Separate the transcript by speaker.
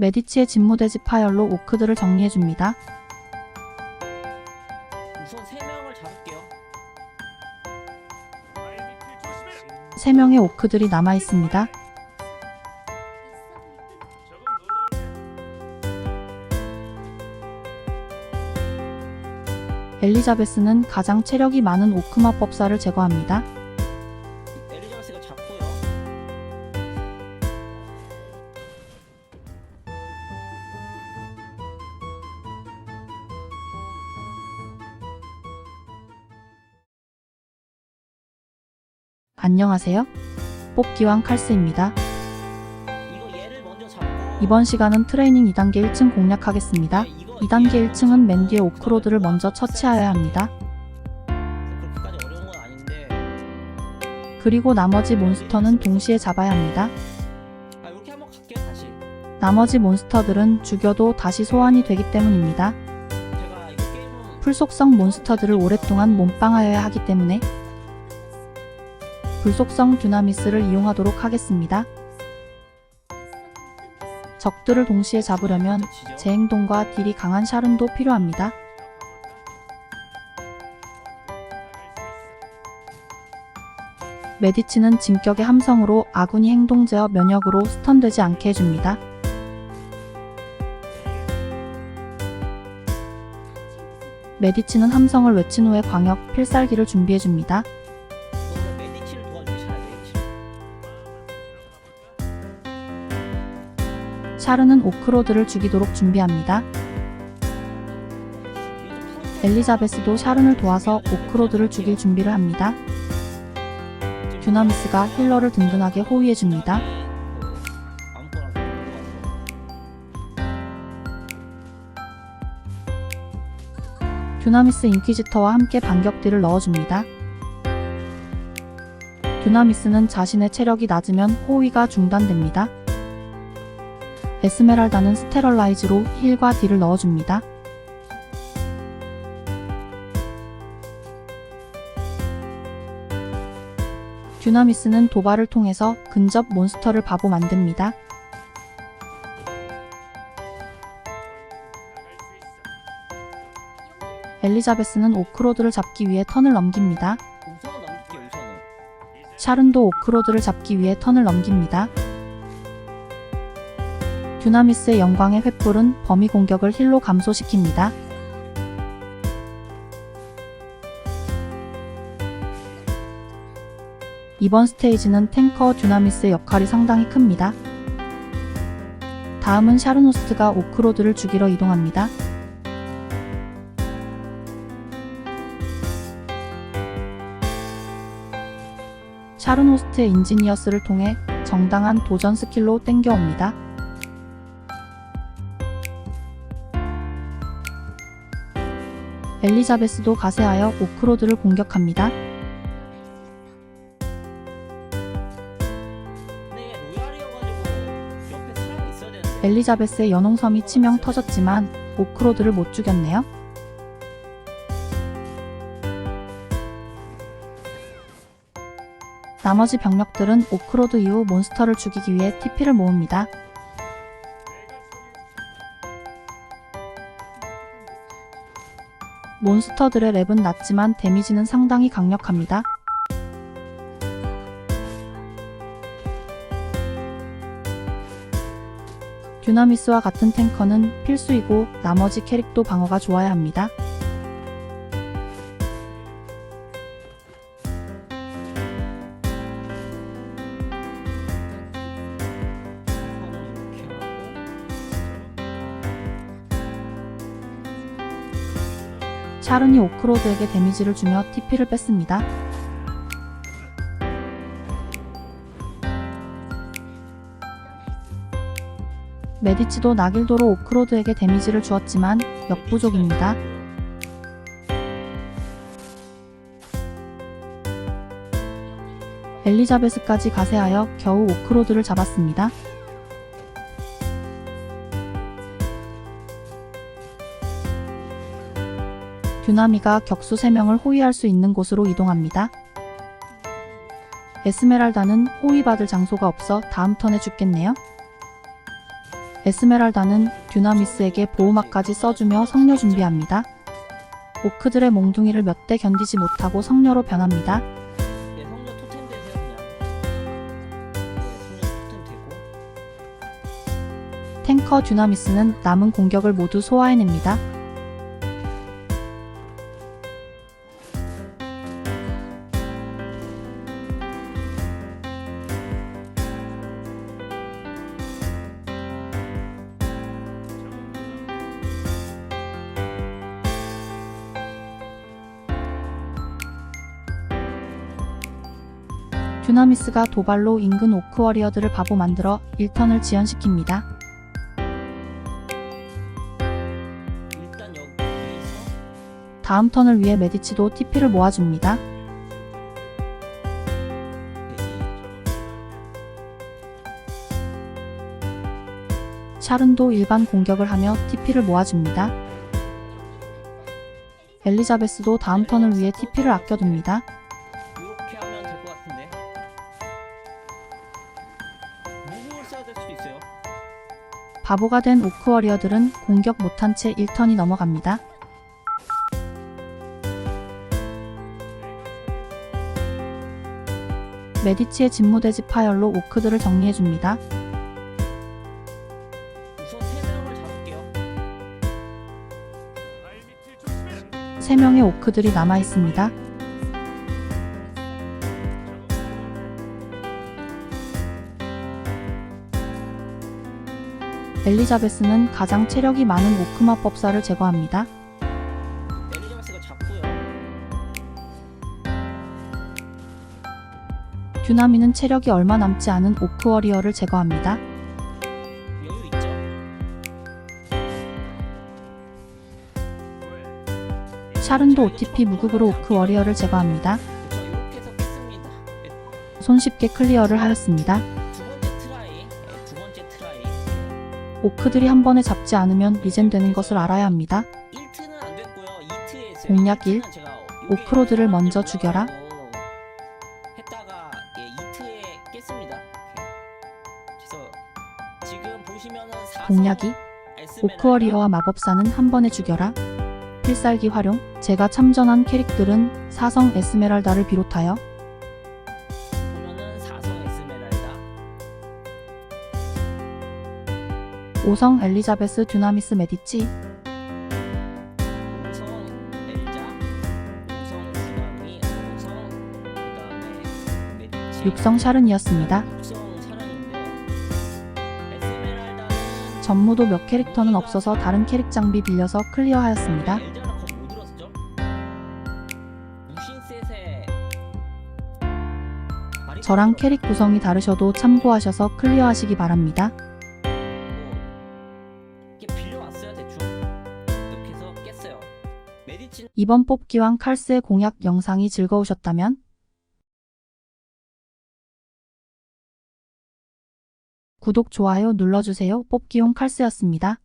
Speaker 1: 메디치의 진무대지 파열로 오크들을 정리해줍니다.
Speaker 2: 우선 세 명을 잡을게요.
Speaker 1: 3명의 오크들이 남아있습니다. 엘리자베스는 가장 체력이 많은 오크마 법사를 제거합니다. 안녕하세요. 뽑기왕 칼스입니다. 이번 시간은 트레이닝 2단계 1층 공략하겠습니다.
Speaker 2: 네, 이거
Speaker 1: 2단계 1층은 맨 뒤에 오크로드를 먼저 처치하여야 합니다. 그리고 나머지 몬스터는 동시에 잡아야 합니다. 나머지 몬스터들은 죽여도 다시 소환이 되기 때문입니다. 풀속성 몬스터들을 오랫동안 몸빵하여야 하기 때문에 불속성 듀나미스를 이용하도록 하겠습니다. 적들을 동시에 잡으려면. 제 행동과 딜이 강한 샤른도 필요합니다. 메디치는 진격의 함성으로 아군이 행동 제어 면역으로 스턴되지 않게 해줍니다. 메디치는 함성을 외친 후에 광역 필살기를 준비해줍니다. 샤르는 오크로드를 죽이도록 준비합니다. 엘리자베스도 샤른을 도와서 오크로드를 죽일 준비를 합니다. 듀나미스가 힐러를 든든하게 호위해줍니다. 듀나미스 인퀴지터와 함께 반격딜을 넣어줍니다. 듀나미스는 자신의 체력이 낮으면 호위가 중단됩니다. 에스메랄다는 스테럴라이즈로 힐과 딜을 넣어줍니다. 듀나미스는 도발을 통해서 근접 몬스터를 바보 만듭니다. 엘리자베스는 오크로드를 잡기 위해 턴을 넘깁니다. 샤른도 오크로드를 잡기 위해 턴을 넘깁니다. 듀나미스의 영광의 횃불은 범위 공격을 힐로 감소시킵니다. 이번 스테이지는 탱커 듀나미스의 역할이 상당히 큽니다. 다음은 샤르노스트가 오크로드를 죽이러 이동합니다. 샤르노스트의 인지니어스를 통해 정당한 도전 스킬로 땡겨옵니다. 엘리자베스도 가세하여 오크로드를 공격합니다. 엘리자베스의 연홍섬이 치명 터졌지만 오크로드를 못 죽였네요. 나머지 병력들은 오크로드 이후 몬스터를 죽이기 위해 TP를 모읍니다. 몬스터들의 랩은 낮지만 데미지는 상당히 강력합니다. 듀나미스와 같은 탱커는 필수이고 나머지 캐릭도 방어가 좋아야 합니다. 샤른이 오크로드에게 데미지를 주며 TP를 뺐습니다. 메디치도 나길도로 오크로드에게 데미지를 주었지만 역부족입니다. 엘리자베스까지 가세하여 겨우 오크로드를 잡았습니다. 듀나미가 격수 3명을 호위할 수 있는 곳으로 이동합니다. 에스메랄다는 호위받을 장소가 없어 다음 턴에 죽겠네요. 에스메랄다는 듀나미스에게 보호막까지 써주며 성녀 준비합니다. 오크들의 몽둥이를 몇 대 견디지 못하고 성녀로 변합니다.
Speaker 2: 네, 성녀 토템 되세요 그냥. 네, 성녀 토템 되고.
Speaker 1: 탱커 듀나미스는 남은 공격을 모두 소화해냅니다. 듀나미스가 도발로 인근 오크워리어들을 바보 만들어 1턴을 지연시킵니다. 다음 턴을 위해 메디치도 TP를 모아줍니다. 샤른도 일반 공격을 하며 TP를 모아줍니다. 엘리자베스도 다음 턴을 위해 TP를 아껴둡니다.
Speaker 2: 될 수도 있어요.
Speaker 1: 바보가 된 오크워리어들은 공격 못한 채 1턴이 넘어갑니다. 메디치의 진무대지 파열로 오크들을 정리해줍니다.
Speaker 2: 우선 세 명을 잡을게요.
Speaker 1: 3명의 오크들이 남아있습니다. 엘리자베스는 가장 체력이 많은 오크마 법사를 제거합니다.
Speaker 2: 엘리자베스가 잡고요.
Speaker 1: 듀나미는 체력이 얼마 남지 않은 오크워리어를 제거합니다.
Speaker 2: 여유 있죠.
Speaker 1: 샤른도 OTP 무극으로 오크워리어를 제거합니다.
Speaker 2: 이렇게 해서 깼습니다. 네,
Speaker 1: 손쉽게 클리어를 하였습니다. 오크들이 한 번에 잡지 않으면 리젠 되는 것을 알아야 합니다.
Speaker 2: 1트는 안 됐고요. 2트에 있어요.
Speaker 1: 공략 일.
Speaker 2: 1트는 제가
Speaker 1: 오크로드를
Speaker 2: 여기
Speaker 1: 먼저 죽여라.
Speaker 2: 했다가 예, 2트에 깼습니다. 이렇게. 그래서 지금 보시면은 4성
Speaker 1: 공략이 오크워리어와 마법사는 한 번에 죽여라. 필살기 활용. 제가 참전한 캐릭들은 사성 에스메랄다를 비롯하여 5성 엘리자베스 듀나미스 메디치,
Speaker 2: 5성 엘자, 5성 주나미, 5성 그다음에 메디치.
Speaker 1: 6성 샤른이었습니다.
Speaker 2: 6성 사랑인데 에스메랄다는
Speaker 1: 전무도 몇 캐릭터는 없어서 다른 캐릭 장비 빌려서 클리어하였습니다. 저랑. 캐릭 구성이 다르셔도 참고하셔서 클리어하시기 바랍니다. 이번 뽑기왕 칼스의 공약 영상이 즐거우셨다면 구독, 좋아요 눌러주세요. 뽑기용 칼스였습니다.